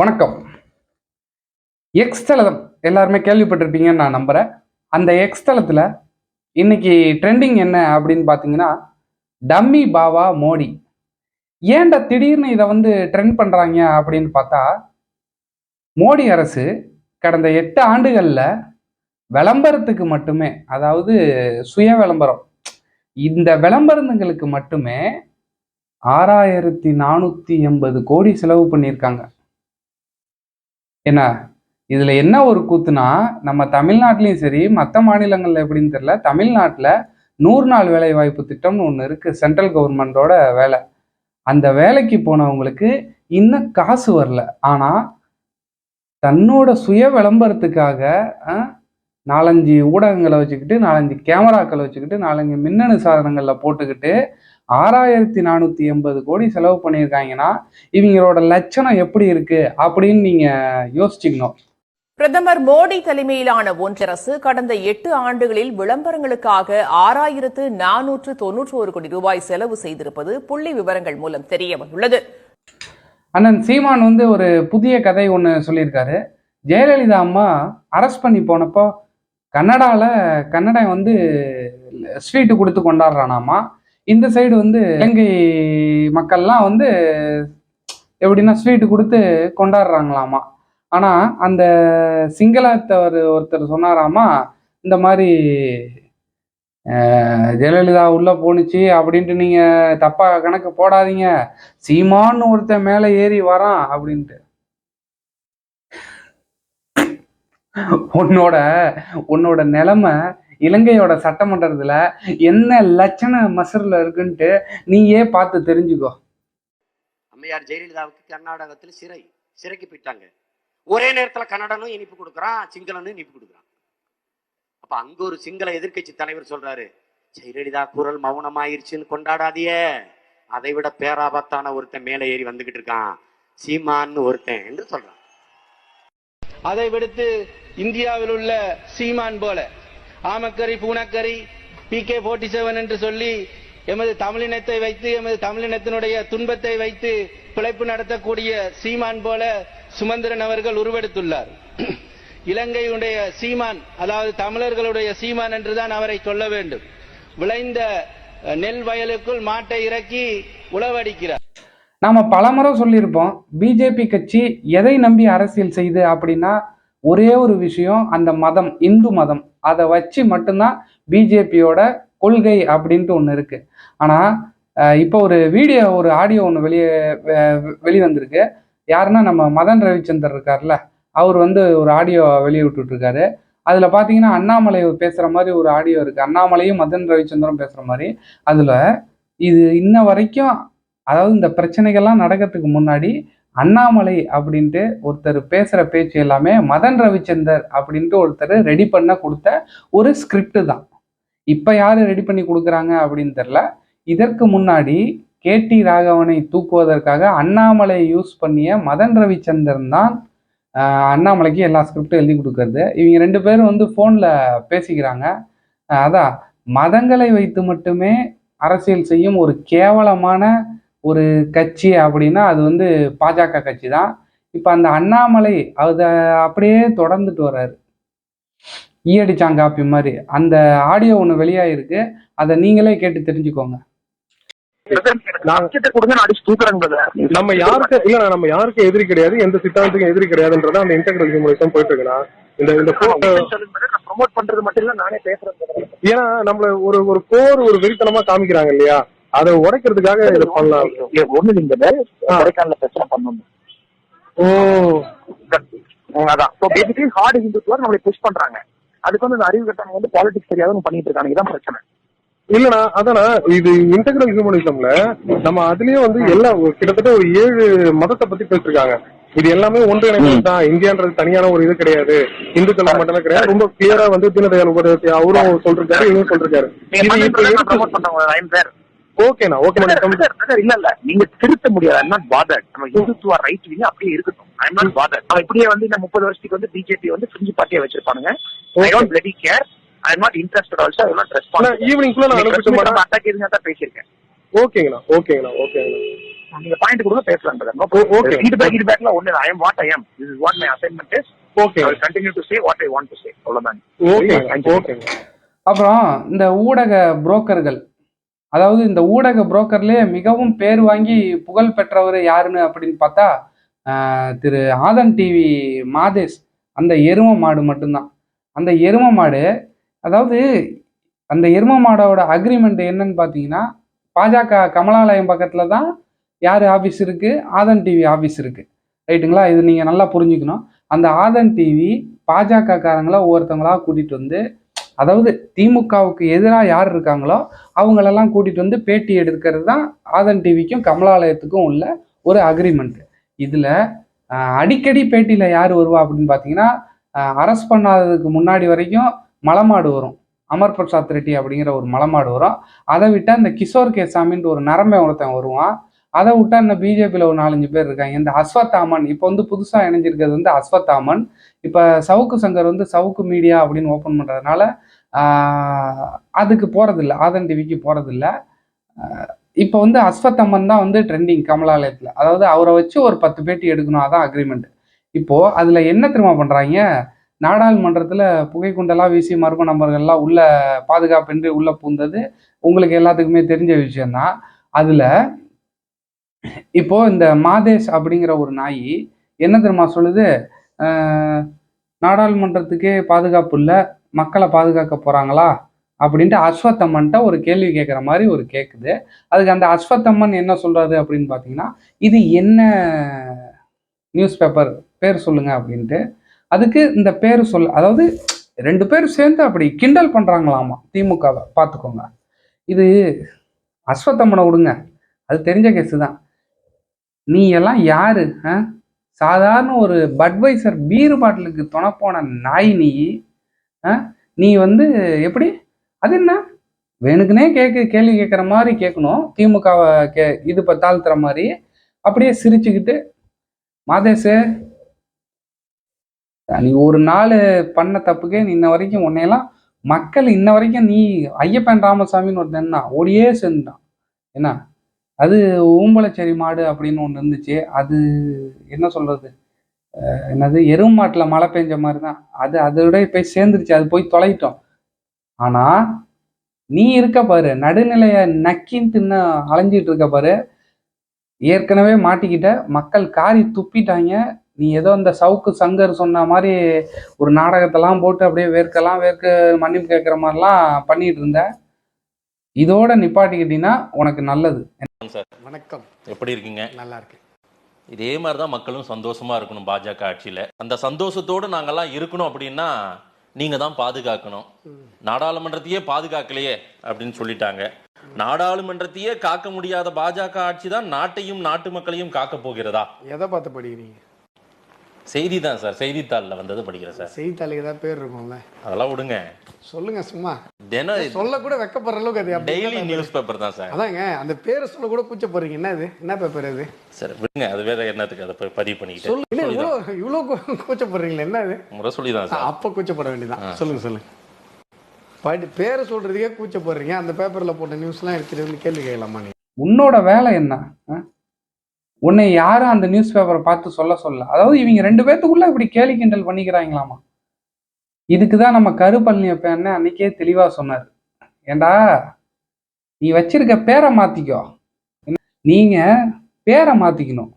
வணக்கம். எக்ஸ் தளம் எல்லாருமே கேள்விப்பட்டிருப்பீங்கன்னு நான் நம்புகிறேன் அந்த எக்ஸ் தளத்தில் இன்னைக்கு ட்ரெண்டிங் என்ன அப்படின்னு பார்த்தீங்கன்னா டம்மி பாவா மோடி. ஏன்டா திடீர்னு இதை வந்து ட்ரெண்ட் பண்ணுறாங்க அப்படின்னு பார்த்தா மோடி அரசு கடந்த எட்டு ஆண்டுகளில் விளம்பரத்துக்கு மட்டுமே அதாவது சுய விளம்பரம் இந்த விளம்பரங்களுக்கு மட்டுமே ஆறாயிரத்தி நானூற்றி எண்பது கோடி செலவு பண்ணியிருக்காங்க. என்ன? இதுல என்ன ஒரு கூத்துனா நம்ம தமிழ்நாட்டிலையும் சரி மற்ற மாநிலங்கள்ல எப்படின்னு தெரியல தமிழ்நாட்டில் நூறு நாள் வேலை வாய்ப்பு திட்டம்னு ஒன்று இருக்கு சென்ட்ரல் கவர்மெண்டோட வேலை. அந்த வேலைக்கு போனவங்களுக்கு இன்னும் காசு வரல. ஆனா தன்னோட சுய விளம்பரத்துக்காக நாலஞ்சு ஊடகங்களை வச்சுக்கிட்டு நாலஞ்சு கேமராக்களை வச்சுக்கிட்டு நாலஞ்சு மின்னணு சாதனங்களில் போட்டுக்கிட்டு ஆறாயிரத்தி நானூற்றி எண்பது கோடி செலவு பண்ணியிருக்காங்கன்னா இவங்களோட லட்சணம் எப்படி இருக்கு அப்படின்னு நீங்க யோசிச்சுக்கணும். பிரதமர் மோடி தலைமையிலான ஒன்றரசு கடந்த எட்டு ஆண்டுகளில் விளம்பரங்களுக்காக ஆறாயிரத்து நானூற்று தொன்னூற்று ஒரு கோடி ரூபாய் செலவு செய்திருப்பது புள்ளி விவரங்கள் மூலம் தெரிய வந்துள்ளது. அண்ணன் சீமான் வந்து ஒரு புதிய கதை ஒன்று சொல்லியிருக்காரு. ஜெயலலிதா அம்மா அரெஸ்ட் பண்ணி போனப்போ கன்னடால கன்னடம் வந்து ஸ்வீட்டு கொடுத்து கொண்டாடுறானாமா? இந்த சைடு வந்து இலங்கை மக்கள்லாம் வந்து எப்படின்னா ஸ்வீட்டு கொடுத்து கொண்டாடுறாங்களாமா. ஆனால் அந்த சிங்களத்தவர் ஒருத்தர் சொன்னாராமா இந்த மாதிரி ஜெயலலிதா உள்ளே போணுச்சு அப்படின்ட்டு நீங்கள் தப்பாக கணக்கு போடாதீங்க. சீமான்னு ஒருத்தன் மேலே ஏறி வரான் அப்படின்ட்டு. உன்னோட உன்னோட நிலைமை இலங்கையோட சட்டமன்றத்துல என்ன லட்சண மசர்ல இருக்குன்ட்டு நீயே பார்த்து தெரிஞ்சுக்கோ. அம்மையார் ஜெயலலிதாவுக்கு கர்நாடகத்தில் சிறை சிறைக்கு போயிட்டாங்க. ஒரே நேரத்துல கன்னடனும் இனிப்பு கொடுக்குறான் சிங்களனும் இனிப்பு கொடுக்குறான். அப்ப அங்க ஒரு சிங்கள எதிர்க்கட்சி தலைவர் சொல்றாரு ஜெயலலிதா குரல் மௌனமாயிருச்சுன்னு கொண்டாடாதியே அதை விட பேராபத்தான ஒருத்தன் மேலே ஏறி வந்துகிட்டு இருக்கான். சீமான்னு ஒருத்தன் என்று சொல்றான் அதை விடுத்து இந்தியாவில் உள்ள சீமான் போல ஆமக்கரி பூனக்கரி பி கே போர்ட்டி செவன் என்று சொல்லி எமது தமிழினத்தை வைத்து எமது தமிழினத்தினுடைய துன்பத்தை வைத்து பிழைப்பு நடத்தக்கூடிய சீமான் போல சுமந்திரன் அவர்கள் உருவெடுத்துள்ளார். இலங்கையுடைய சீமான் அதாவது தமிழர்களுடைய சீமான் என்றுதான் அவரை சொல்ல வேண்டும். விளைந்த நெல் வயலுக்குள் மாட்டை இறக்கி உழவடிக்கிறார். நாம பலமுறை சொல்லியிருப்போம் பிஜேபி கட்சி எதை நம்பி அரசியல் செய்து அப்படின்னா ஒரே ஒரு விஷயம் அந்த மதம் இந்து மதம். அதை வச்சு மட்டும்தான் பிஜேபியோட கொள்கை அப்படின்ட்டு ஒன்று இருக்கு. ஆனால் இப்போ ஒரு வீடியோ ஒரு ஆடியோ ஒன்று வெளியே வெ- வெளிவந்திருக்கு. யாருன்னா நம்ம மதன் ரவிச்சந்தர் இருக்கார்ல அவர் வந்து ஒரு ஆடியோ வெளியே இருக்காரு அதில் பார்த்தீங்கன்னா அண்ணாமலை பேசுகிற மாதிரி ஒரு ஆடியோ இருக்குது அண்ணாமலையும் மதன் ரவிச்சந்திரன் பேசுகிற மாதிரி. அதில் இது இன்ன வரைக்கும் அதாவது இந்த பிரச்சனைகள்லாம் நடக்கிறதுக்கு முன்னாடி அண்ணாமலை அப்படின்ட்டு ஒருத்தர் பேசுகிற பேச்சு எல்லாமே மதன் ரவிச்சந்தர் அப்படின்ட்டு ஒருத்தர் ரெடி பண்ண கொடுத்த ஒரு ஸ்கிரிப்ட் தான். இப்போ யார் ரெடி பண்ணி கொடுக்குறாங்க அப்படின்னு தெரில இதற்கு முன்னாடி கேடி ராகவனை தூக்குவதற்காக அண்ணாமலை யூஸ் பண்ணிய மதன் ரவிச்சந்திரன் தான் அண்ணாமலைக்கு எல்லா ஸ்கிரிப்டும் எழுதி கொடுக்கறது. இவங்க ரெண்டு பேரும் வந்து ஃபோனில் பேசிக்கிறாங்க. அதான் மதங்களை வைத்து மட்டுமே அரசியல் செய்யும் ஒரு கேவலமான ஒரு கட்சி அப்படின்னா அது வந்து பாஜக கட்சி தான் இப்போ அந்த அண்ணாமலை அதை அப்படியே தொடர்ந்துட்டு வர்றாரு. ஈயடிச்சான் காப்பி மாதிரி. அந்த ஆடியோ ஒன்று வெளியாயிருக்கு. அதை நீங்களே கேட்டு தெரிஞ்சுக்கோங்க. நம்ம யாருக்கு இல்ல நம்ம யாருக்கும் எதிரி கிடையாது எந்த சித்தாந்தத்துக்கும் எதிரி கிடையாதுன்றத அந்த இன்டெகிரல் ஹியூமனிசம் போயிட்டு இருக்குண்ணா. இந்த இந்த ப்ரோமோட் பண்றது மட்டும் இல்ல நானே பேசுறேன். ஏன்னா நம்மள ஒரு ஒரு போர் ஒரு வெறித்தனமா காமிக்கிறாங்க இல்லையா? அதை உடைக்கிறதுக்காக இதை பண்ணலாம். ஒண்ணு நீங்க கொடைக்கானல பிரச்சனை பண்ணணும். ஓ. அதான். பேசிக்கலி ஹார்ட் ஹிந்துத்துவர் நம்மளை புஷ் பண்றாங்க. அதுக்கு வந்து இந்த அறிவு கட்டணம் வந்து பாலிடிக்ஸ் தெரியாதவங்க பண்ணிட்டு இருக்காங்க. இதான் பிரச்சனை. இல்லண்ணா அதானா இது இன்டெகிரல் ஹியூமனிசம்ல நம்ம அதுலயும் வந்து எல்லா கிட்டத்தட்ட ஒரு ஏழு மதத்தை பத்தி பேசிருக்காங்க. இது எல்லாமே ஒன்றிணைந்தது தான். இந்தியான்றது தனியான ஒரு இது கிடையாது. இந்துக்கள் மட்டுமே கிடையாது. ரொம்ப கிளியரா வந்து தீனதயாள் உபதேசத்தை அவரும் சொல்லிருக்காரு இவரும் சொல்லிருக்காரு. ஓகேண்ணா ஓகே இல்ல இல்ல. நீங்க திருத்த முடியாது. ஐம் நாட் பாதர் நம்ம இந்துத்துவ ரைட் விங்க அப்படியே இருக்கட்டும். ஐம் நாட் பாதர் இப்படியே வந்து இந்த முப்பது வருஷத்துக்கு வந்து பிஜேபி வந்து ஃப்ரிஞ்ச் பார்ட்டியா வச்சிருப்பானுங்க. I don't bloody care I am not interested also I not response evening குள்ள நான் அனுப்பிச்சு மாட்டேன் அட்டாக் இருந்தா தான் பேசியிருக்கேன். ஓகேங்கண்ணா ஓகேங்கண்ணா ஓகேங்கண்ணா நீங்க பாயிண்ட் கொடுங்க பேசலாம் okay. ஃபீட்பேக் ஃபீட்பேக்ல ஒண்ணு I am what I am this is what my assignment is okay I will continue to say what I want to say அவ்வளவுதான். ஓகே. ஓகே அப்புறம் இந்த ஊடக புரோக்கர்கள் அதாவது இந்த ஊடக புரோக்கர்லேயே மிகவும் பேர் வாங்கி புகழ் பெற்றவர் யாருன்னு அப்படின்னு பார்த்தா திரு ஆதன் டிவி மாதேஷ். அந்த எரும மாடு மட்டும்தான். அந்த எரும மாடு அதாவது அந்த எரும மாடோட அக்ரிமெண்ட் என்னன்னு பார்த்தீங்கன்னா பாஜக கமலாலயம் பக்கத்தில் தான் யார் ஆஃபீஸ் இருக்குது ஆதன் டிவி ஆஃபீஸ் இருக்குது ரைட்டுங்களா? இது நீங்கள் நல்லா புரிஞ்சுக்கணும். அந்த ஆதன் டிவி பாஜக காரங்களை ஒவ்வொருத்தவங்களாக கூட்டிகிட்டு வந்து அதாவது திமுகவுக்கு எதிராக யார் இருக்காங்களோ அவங்களெல்லாம் கூட்டிகிட்டு வந்து பேட்டி எடுக்கிறது தான் ஆதன் டிவிக்கும் கமலாலயத்துக்கும் உள்ள ஒரு அக்ரிமெண்ட் இதில் அடிக்கடி பேட்டியில் யார் வருவா அப்படின்னு பார்த்தீங்கன்னா அரெஸ்ட் பண்ணாததுக்கு முன்னாடி வரைக்கும் மலமாடு வரும். அமர் பிரசாத் ரெட்டி அப்படிங்கிற ஒரு மலமாடு வரும். அதை விட்டால் இந்த கிஷோர் கேசாமின்ற ஒரு நரம்பை ஒருத்தன் வருவான். அதை விட்டா இந்த பிஜேபியில் ஒரு நாலஞ்சு பேர் இருக்காங்க. இந்த அஸ்வத்தாமன் இப்போ வந்து புதுசாக இணைஞ்சிருக்கிறது வந்து அஸ்வத்தாமன் இப்போ சவுக்கு சங்கர் வந்து சவுக்கு மீடியா அப்படின்னு ஓப்பன் பண்ணுறதுனால அதுக்கு போகிறதில்ல ஆதன் டிவிக்கு போகிறதில்ல இப்போ வந்து அஸ்வத்தம்மன் தான் வந்து ட்ரெண்டிங் கமலாலயத்தில். அதாவது அவரை வச்சு ஒரு பத்து பேட்டி எடுக்கணும். அதான் அக்ரிமெண்ட் இப்போது அதில் என்ன திரும்ப பண்ணுறாங்க நாடாளுமன்றத்தில் புகைக்குண்டெல்லாம் வீசி மர்ம நபர்கள்லாம் உள்ள பாதுகாப்பின்றி உள்ளே பூந்தது உங்களுக்கு எல்லாத்துக்குமே தெரிஞ்ச விஷயந்தான் அதில் இப்போ இந்த மாதேஷ் அப்படிங்கிற ஒரு நாய் என்ன தெரியுமா சொல்லுது? நாடாளுமன்றத்துக்கே பாதுகாப்பு இல்லை மக்களை பாதுகாக்க போறாங்களா? அப்படின்ட்டு அஸ்வத்தம்மன்ட்ட ஒரு கேள்வி கேட்குற மாதிரி ஒரு கேட்குது அதுக்கு அந்த அஸ்வத்தம்மன் என்ன சொல்றாரு அப்படின்னு பார்த்தீங்கன்னா இது என்ன நியூஸ் பேப்பர்? பேர் சொல்லுங்க அப்படின்ட்டு. அதுக்கு இந்த பேர் சொல் அதாவது ரெண்டு பேரும் சேர்ந்து அப்படி கிண்டல் பண்ணுறாங்களாமா திமுகவை பார்த்துக்கோங்க இது அஸ்வத்தம்மனை விடுங்க. அது தெரிஞ்ச கேஸு தான். நீ எல்லாம் யாரு ஆ? சாதாரண ஒரு பட்வைசர் பீர் பாட்டிலுக்கு துணப்போன நாய் நீ ஆ? நீ வந்து எப்படி? அது என்ன? வேணுக்குனே கேட்க கேள்வி கேட்குற மாதிரி கேட்கணும் திமுகவை கே இது தாழ்த்துற மாதிரி அப்படியே சிரிச்சுக்கிட்டு மாதேசு நீ ஒரு நாள் பண்ண தப்புக்கே நீ இன்ன வரைக்கும் உன்னையெல்லாம் மக்கள் இன்ன வரைக்கும் நீ ஐயப்பன் ராமசாமின்னு ஒருத்தன் ஓடியே சேர்ந்துட்டான். என்ன? அது ஊம்பலச்சேரி மாடு அப்படின்னு ஒன்று இருந்துச்சு. அது என்ன சொல்கிறது என்னது? எருமாட்டில் மழை பெஞ்ச மாதிரி தான் அது அதோட போய் சேர்ந்துருச்சு. அது போய் தொலைட்டோம். ஆனால் நீ இருக்க பாரு. நடுநிலையை நக்கின்ட்டுன்னு அலைஞ்சிட்டு இருக்க பாரு. ஏற்கனவே மாட்டிக்கிட்ட. மக்கள் காரி துப்பிட்டாங்க. நீ ஏதோ இந்த சவுக்கு சங்கர் சொன்ன மாதிரி ஒரு நாடகத்தெல்லாம் போட்டு அப்படியே வேர்க்கலாம் வேர்க்க மன்னிப்பு கேட்குற மாதிரிலாம் பண்ணிட்டு இருந்த. இதோட நிப்பாட்டிக்கிட்டீங்கன்னா உனக்கு நல்லது. வணக்கம் எப்படி இருக்கீங்க? நல்லா இருக்கு இதே மாதிரி தான் மக்களும் சந்தோஷமா இருக்கணும் பாஜக ஆட்சியில. அந்த சந்தோஷத்தோடு நாங்கெல்லாம் இருக்கணும் அப்படின்னா நீங்க தான் பாதுகாக்கணும். நாடாளுமன்றத்தையே பாதுகாக்கலையே அப்படின்னு சொல்லிட்டாங்க. நாடாளுமன்றத்தையே காக்க முடியாத பாஜக ஆட்சி தான் நாட்டையும் நாட்டு மக்களையும் காக்க போகிறதா? எதை பார்த்து படிக்கிறீங்க? செய்தி தான் சார். செய்தித்தாளில் வந்தது படிக்கிறேன் சார். செய்தித்தாளுக்கு ஏதாவது பேர் இருக்கும்ல. அதெல்லாம் விடுங்க. சொல்லுங்க சும்மா. தினம் சொல்ல கூட வெக்கப்படுற அளவுக்கு அது டெய்லி நியூஸ் பேப்பர் தான் சார். அதாங்க அந்த பேரை சொல்ல கூட கூச்சப்படுறீங்க. என்ன இது? என்ன பேப்பர் அது சரி விடுங்க அது வேற என்னத்துக்கு அதை பதிவு பண்ணிக்கிட்டு? சொல்லு இவ்வளோ இவ்வளோ கூச்சப்படுறீங்களே என்ன அது தான் சார். அப்போ கூச்சப்பட வேண்டியதான் சொல்லுங்க சொல்லுங்க. படி பேரை சொல்றதுக்கே கூச்சப்படுறீங்க. அந்த பேப்பர்ல போட்ட நியூஸ்லாம் எடுத்துட்டு வந்து கேள்வி கேட்கலாமா நீங்க? உன்னோட வேலை என்ன? உன்னை யாரும் அந்த நியூஸ் பேப்பரை பார்த்து சொல்ல சொல்ல அதாவது இவங்க ரெண்டு பேத்துக்குள்ள இப்படி கேலி கிண்டல் பண்ணிக்கிறாங்களாமா? இதுக்கு தான் நம்ம கருப்பழனியப்ப அண்ணன் அன்னைக்கே தெளிவாக சொன்னார். ஏண்டா நீ வச்சிருக்க பேரை மாற்றிக்கோ நீங்கள் பேரை மாற்றிக்கணும்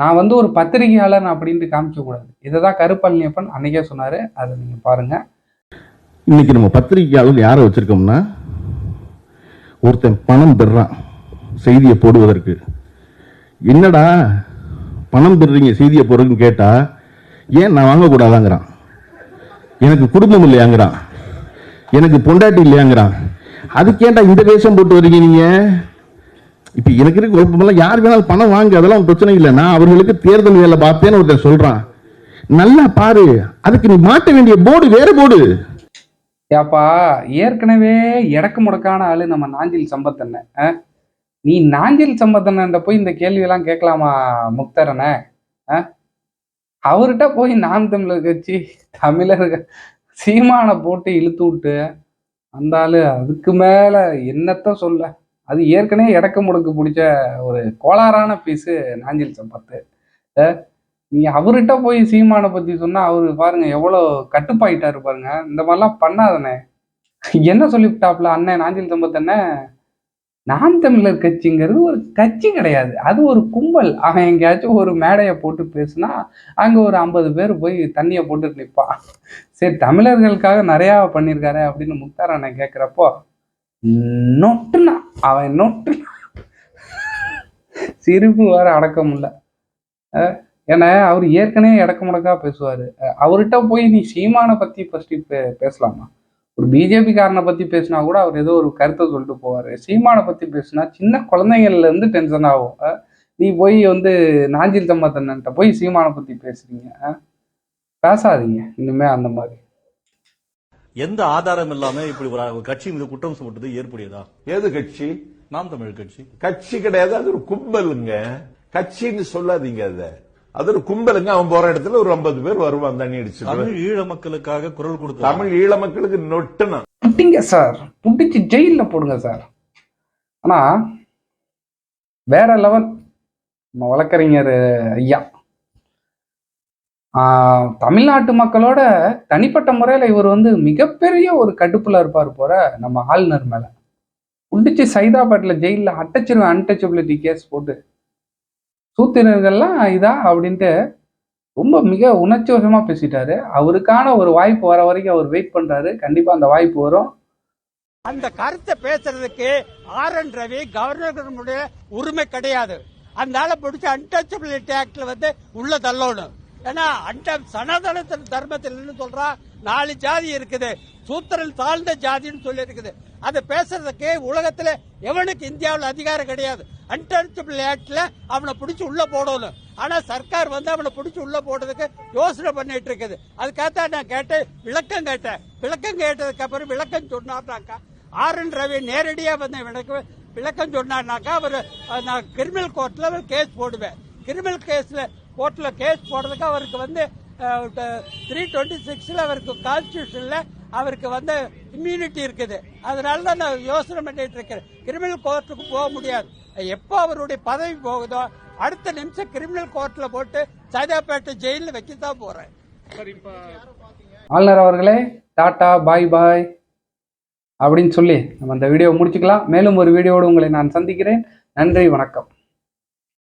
நான் வந்து ஒரு பத்திரிகையாளன் அப்படின்ட்டு காமிக்கக்கூடாது இதை தான் கருப்பழனியப்பன் அன்னைக்கே சொன்னார். அதை நீங்கள் பாருங்க. இன்னைக்கு நம்ம பத்திரிகையாளர் யாரை வச்சிருக்கோம்னா ஒருத்தன் பணம் பெறான் செய்தியை போடுவதற்கு. என்னடா பணம் பெறுறீங்க செய்தியை போடுறதுன்னு கேட்டால் ஏன் நான் வாங்கக்கூடாதாங்கிறான். எனக்கு குடும்பம் இல்லையாங்கிறான். எனக்கு பொண்டாட்டி இல்லையாங்கிறான். அதுக்கேண்டா இந்த வேஷம் போட்டு வரீங்க நீங்க? இப்ப எனக்கு இருக்க குழப்பமெல்லாம் யார் வேணாலும் பணம் வாங்க அதெல்லாம் பிரச்சனை இல்லை. நான் அவர்களுக்கு தேர்தல் வேலை பார்த்தேன்னு ஒருத்தன் சொல்றான். நல்லா பாரு அதுக்கு நீ மாட்ட வேண்டிய போர்டு வேற போர்டு. ஏப்பா ஏற்கனவே இடக்கு முடக்கான ஆளு நம்ம நாஞ்சில் சம்பத்தண்ண நீ நாஞ்சில் சம்பத்தண்ணன் போய் இந்த கேள்வியெல்லாம் கேட்கலாமா முக்தரனை? ஆ? அவர்கிட்ட போய் நாம் தமிழர் கட்சி தமிழர் சீமானை போட்டு இழுத்து விட்டு வந்தாலும் அதுக்கு மேலே என்னத்த சொல்ல? அது ஏற்கனவே இடக்க முடக்கு பிடிச்ச ஒரு கோளாறான பீஸு நாஞ்சில் சம்பத்து. நீ அவர்கிட்ட போய் சீமானை பற்றி சொன்னால் அவர் பாருங்க எவ்வளோ கட்டுப்பாயிட்டாரு பாருங்க. இந்த மாதிரிலாம் பண்ணாதனே என்ன சொல்லிவிட்டாப்ல அண்ணன் நாஞ்சில் சம்பத் அண்ணன் நாம் தமிழர் கட்சிங்கிறது ஒரு கட்சி கிடையாது. அது ஒரு கும்பல். அவன் எங்கேயாச்சும் ஒரு மேடையை போட்டு பேசுனா அங்க ஒரு ஐம்பது பேர் போய் தண்ணியை போட்டு நிற்பான் சரி தமிழர்களுக்காக நிறையா பண்ணியிருக்காரு அப்படின்னு முக்தார் அண்ணன் கேட்குறப்போ நொட்டுனா அவன் நொட்டுனா. சிரிப்பு வேற அடக்க முடியல. ஏன்னா அவர் ஏற்கனவே இடக்க முடக்கா பேசுவார். அவர்கிட்ட போய் நீ சீமானை பற்றி ஃபஸ்ட்டு பே பேசலாமா? ஒரு பிஜேபி காரனை பற்றி பேசினா கூட அவர் ஏதோ ஒரு கருத்தை சொல்லிட்டு போவார். சீமானை பற்றி பேசினா சின்ன குழந்தைங்கள்ல இருந்து டென்ஷன் ஆகும் நீ போய் வந்து நாஞ்சில் தம்மத்தண்ணன்ட்ட போய் சீமானை பற்றி பேசுறீங்க. பேசாதீங்க. இனிமே அந்த மாதிரி. எந்த ஆதாரம் இல்லாம இப்படி ஒரு கட்சி மீது குற்றம் சுமத்துறது ஏற்புடையதா? ஏது கட்சி? நாம் தமிழ் கட்சி. கட்சி கிடையாது. அது ஒரு கும்பலுங்க. கட்சின்னு சொல்லாதீங்க அத. அது ஒரு கும்பலுங்க அவன் போற இடத்துல ஒரு ஐம்பது பேர் வருவான் தண்ணி அடிச்சு தமிழ் ஈழ மக்களுக்காக குரல் கொடுத்த தமிழ் ஈழ மக்களுக்கு நொட்டுனா. புட்டிங்க சார். புட்டிச்சு ஜெயிலில் போடுங்க சார். ஆனா வேற லெவல் நம்ம வழக்கறிஞர் ஐயா. ஆஹ், தமிழ்நாட்டு மக்களோட தனிப்பட்ட முறையில் இவர் வந்து மிகப்பெரிய ஒரு கடுப்புல இருப்பார் போற நம்ம ஆளுநர் மேல. புடிச்சு சைதாபாட்டில் ஜெயிலில் அட்டச்சிருவேன் அன்டச்சபிலிட்டி கேஸ் போட்டு. சூத்திரர்கள்லாம் இதா அப்படின்ட்டு ரொம்ப மிக உணர்ச்சிவசமாக பேசிட்டாரு. அவருக்கான ஒரு வாய்ப்பு வர வரைக்கும் அவர் வெயிட் பண்றாரு. கண்டிப்பா அந்த வாய்ப்பு வரும். அந்த கருத்தை பேசுறதுக்கு ஆர் என் ரவி கவர்னர்களுடைய உரிமை கிடையாது. அதனால பிடிச்ச அன்டச்சபிலிட்டி ஆக்ட்ல வந்து உள்ள தள்ளணும். ஏன்னா அண்ட சனாதன தர்மத்தில் சொல்றா நாலு ஜாதி இருக்குது. சூத்திரன் தாழ்ந்த ஜாதின்னு சொல்லி இருக்குது அதை பேசுறதுக்கு உலகத்துல எவனுக்கு இந்தியாவில் அதிகாரம் கிடையாது. அன்டச்சபிள் ஆக்ட்ல அவனை பிடிச்சி உள்ள போடணும். ஆனா சர்க்கார் வந்து அவனை பிடிச்சி உள்ள போடுறதுக்கு யோசனை பண்ணிட்டு இருக்குது. அதுக்காக நான் கேட்டேன் விளக்கம் கேட்டேன். விளக்கம் கேட்டதுக்கு அப்புறம் விளக்கம் சொன்னார்னாக்கா ஆர் என் ரவி நேரடியா வந்து எனக்கு விளக்கம் சொன்னார்னாக்கா அவர் நான் கிரிமினல் கோர்ட்ல கேஸ் போடுவேன். கிரிமினல் கேஸ்ல கோர்ட்ல கேஸ் போடுறதுக்கு அவருக்கு வந்து த்ரீ டுவெண்ட்டி சிக்ஸ்ல அவருக்கு கான்ஸ்டியூஷன்ல அவருக்கு வந்து இம்யூனிட்டி இருக்குது. அதனால தான் நான் யோசனை பண்ணிட்டு இருக்கிறேன் கிரிமினல் கோர்ட்டுக்கு போக முடியாது. எப்போ அவருடைய பதவி போகுதோ அடுத்த நிமிஷம் கிரிமினல் கோர்ட்ல போட்டு சைதாப்பேட்டை ஜெயிலில் வைக்கத்தான் போறேன். ஆளுநர் அவர்களே டாடா பாய் பாய் அப்படின்னு சொல்லி நம்ம அந்த வீடியோ முடிச்சுக்கலாம். மேலும் ஒரு வீடியோடு உங்களை நான் சந்திக்கிறேன். நன்றி வணக்கம்.